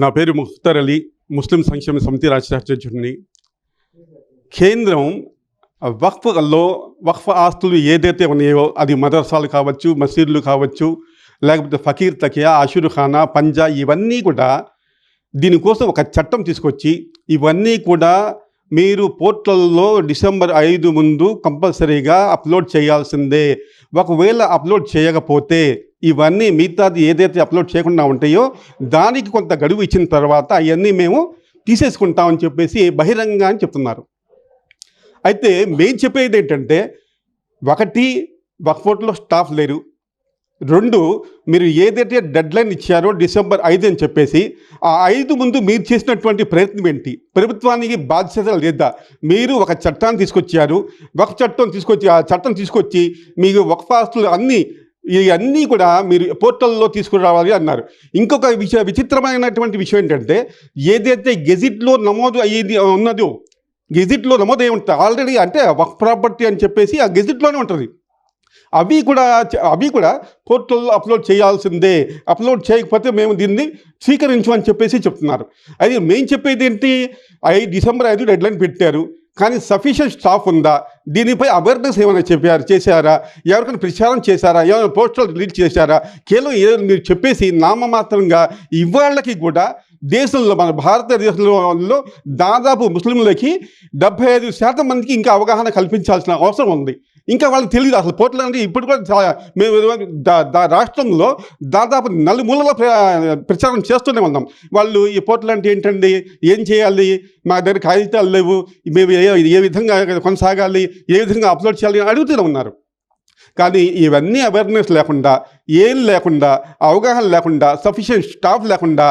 నా పేరు ముఖ్తర్ అలీ ముస్లిం సంక్షేమ సమితి రాష్ట్ర అధ్యక్షుడిని. కేంద్రం వక్ఫ్లో వక్ఫ్ ఆస్తులు ఏదైతే ఉన్నాయో అది మదర్సాలు కావచ్చు మసీదులు కావచ్చు లేకపోతే ఫకీర్ తకియా అషుర్ ఖానా పంజా ఇవన్నీ కూడా దీనికోసం ఒక చట్టం తీసుకొచ్చి ఇవన్నీ కూడా మీరు పోర్టల్లో డిసెంబర్ ఐదు ముందు కంపల్సరీగా అప్లోడ్ చేయాల్సిందే. ఒకవేళ అప్లోడ్ చేయకపోతే ఇవన్నీ మిగతాది ఏదైతే అప్లోడ్ చేయకుండా ఉంటాయో దానికి కొంత గడువు ఇచ్చిన తర్వాత అవన్నీ మేము తీసేసుకుంటామని చెప్పేసి బహిరంగంగా అని చెప్తున్నారు. అయితే మేము చెప్పేది ఏంటంటే ఒకటి వక్ఫోర్ట్లో స్టాఫ్ లేరు. రెండు మీరు ఏదైతే డెడ్ లైన్ ఇచ్చారో డిసెంబర్ ఐదు అని చెప్పేసి ఆ ఐదు ముందు మీరు చేసినటువంటి ప్రయత్నం ఏంటి? ప్రభుత్వానికి బాధ్యత లేదా? మీరు ఒక చట్టాన్ని తీసుకొచ్చారు ఒక చట్టం తీసుకొచ్చి ఆ చట్టం తీసుకొచ్చి మీకు ఒక ఆస్తులు అన్నీ ఇవన్నీ కూడా మీరు పోర్టల్లో తీసుకురావాలి అన్నారు. ఇంకొక విషయ విచిత్రమైనటువంటి విషయం ఏంటంటే ఏదైతే గెజిట్లో నమోదు అయ్యేది ఉన్నదో గెజిట్లో నమోదు అయి ఉంటుంది ఆల్రెడీ అంటే వక్ ప్రాపర్టీ అని చెప్పేసి ఆ గెజిట్లోనే ఉంటుంది. అవి కూడా అవి కూడా పోర్టల్లో అప్లోడ్ చేయాల్సిందే. అప్లోడ్ చేయకపోతే మేము దీన్ని స్వీకరించమని చెప్పేసి చెప్తున్నారు. అది మేము చెప్పేది ఏంటి? ఐ డిసెంబర్ ఐదు డెడ్లైన్ పెట్టారు. కానీ సఫిషియెంట్ స్టాఫ్ ఉందా? దీనిపై అవేర్నెస్ ఏమైనా చెప్పారు చేశారా? ఎవరికైనా ప్రచారం చేశారా? ఏమైనా పోస్టర్లు రిలీజ్ చేశారా? కేవలం ఏదో మీరు చెప్పేసి నామమాత్రంగా ఇవాళ్ళకి కూడా దేశంలో మన భారతదేశంలో దాదాపు ముస్లింలకి డెబ్బై ఐదు శాతం మందికి ఇంకా అవగాహన కల్పించాల్సిన అవసరం ఉంది. ఇంకా వాళ్ళకి తెలియదు అసలు పోర్టల్ అంటే ఇప్పుడు కూడా చాలా మేము దా- దా- రాష్ట్రంలో దాదాపు నలుమూలలో ప్ర- ప్రచారం చేస్తూనే ఉన్నాం. వాళ్ళు ఈ పోర్టల్ అంటే ఏంటండి? ఏం చేయాలి? మా దగ్గర కాగితాలు లేవు. మేము ఏ ఏ విధంగా కొనసాగాలి? ఏ విధంగా అప్లోడ్ చేయాలి? అని అడుగుతూనే ఉన్నారు. కానీ ఇవన్నీ అవేర్నెస్ లేకుండా ఏం లేకుండా అవగాహన లేకుండా సఫిషియెంట్ స్టాఫ్ లేకుండా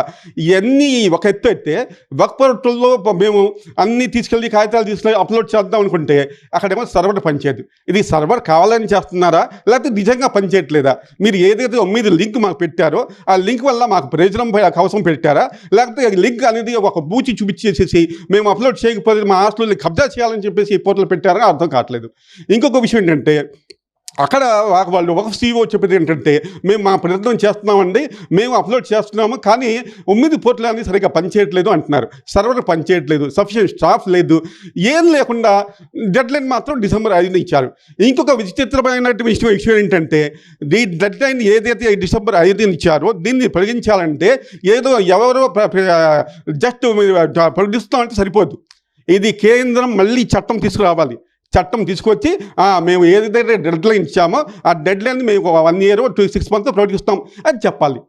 ఇవన్నీ ఒక ఎత్తు అయితే వర్క్ పర్టుల్లో మేము అన్నీ తీసుకెళ్ళి కాగితాలు తీసుకెళ్ళి అప్లోడ్ చేద్దాం అనుకుంటే అక్కడేమో సర్వర్ పనిచేయదు. ఇది సర్వర్ కావాలని చేస్తున్నారా? లేకపోతే నిజంగా పనిచేయట్లేదా? మీరు ఏదైతే మీద లింక్ మాకు పెట్టారో ఆ లింక్ వల్ల మాకు ప్రయోజనం అవసరం పెట్టారా? లేకపోతే లింక్ అనేది ఒక బూచి చూపించేసేసి మేము అప్లోడ్ చేయకపోతే మా ఆస్తులని కబ్జా చేయాలని చెప్పేసి ఈ పోర్టల్ పెట్టారా అర్థం కావట్లేదు. ఇంకొక విషయం ఏంటంటే అక్కడ వాళ్ళు ఒక సీఓ చెప్పేది ఏంటంటే మేము మా ప్రయత్నం చేస్తున్నామండి మేము అప్లోడ్ చేస్తున్నాము కానీ ఉమ్మిది పోర్టల్ అనేది సరిగ్గా పనిచేయట్లేదు అంటున్నారు. సర్వర్ పనిచేయట్లేదు సఫిషియెంట్ స్టాఫ్ లేదు ఏం లేకుండా డెడ్ లైన్ మాత్రం డిసెంబర్ ఐదున ఇచ్చారు. ఇంకొక విచిత్రమైనటువంటి విషయం విషయం ఏంటంటే ఈ డెడ్ లైన్ ఏదైతే డిసెంబర్ ఐదున ఇచ్చారో దీన్ని పొడిగించాలంటే ఏదో ఎవరో జస్ట్ పొడిగిస్తామంటే సరిపోదు. ఇది కేంద్రం మళ్ళీ చట్టం తీసుకురావాలి. చట్టం తీసుకొచ్చి మేము ఏదైతే డెడ్ లైన్ ఇచ్చామో ఆ డెడ్ లైన్ మేము one year two six months ప్రకటిస్తాం. అని చెప్పాలి.